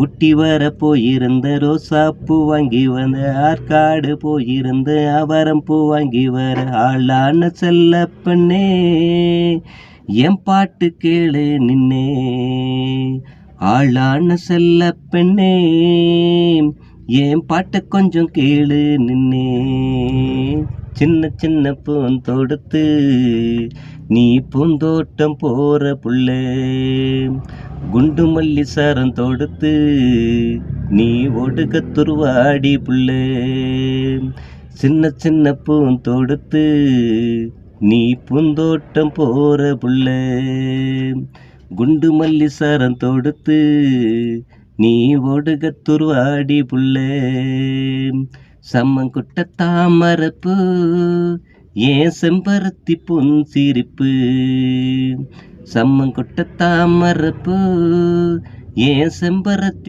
ஊட்டி வர போயிருந்த பூ வாங்கி வந்த ஆற்காடு போயிருந்த அவரம் பூ வாங்கி வர ஆளான செல்ல பெண்ணே என் பாட்டு கேளு நின்னே. ஆளான செல்ல பெண்ணே என் பாட்டை கொஞ்சம் கேளு நின்னே. சின்ன சின்ன பூந்தோடுத்து நீ பூந்தோட்டம் போற புள்ளே. குண்டு மல்லி சாரம் தொடுத்து நீ ஒடுக துருவாடி புள்ளே. சின்ன சின்ன பூந்தோடுத்து நீ பூந்தோட்டம் போற புள்ளே. குண்டு மல்லி சாரம் தொடுத்து நீ ஒடுக துருவாடி புள்ளே. சம்மங்குட்ட தாமரப்பு ஏன் செம்பருத்தி புன் சிரிப்பு? சம்மங்குட்ட தாமரப்பு ஏன் செம்பருத்தி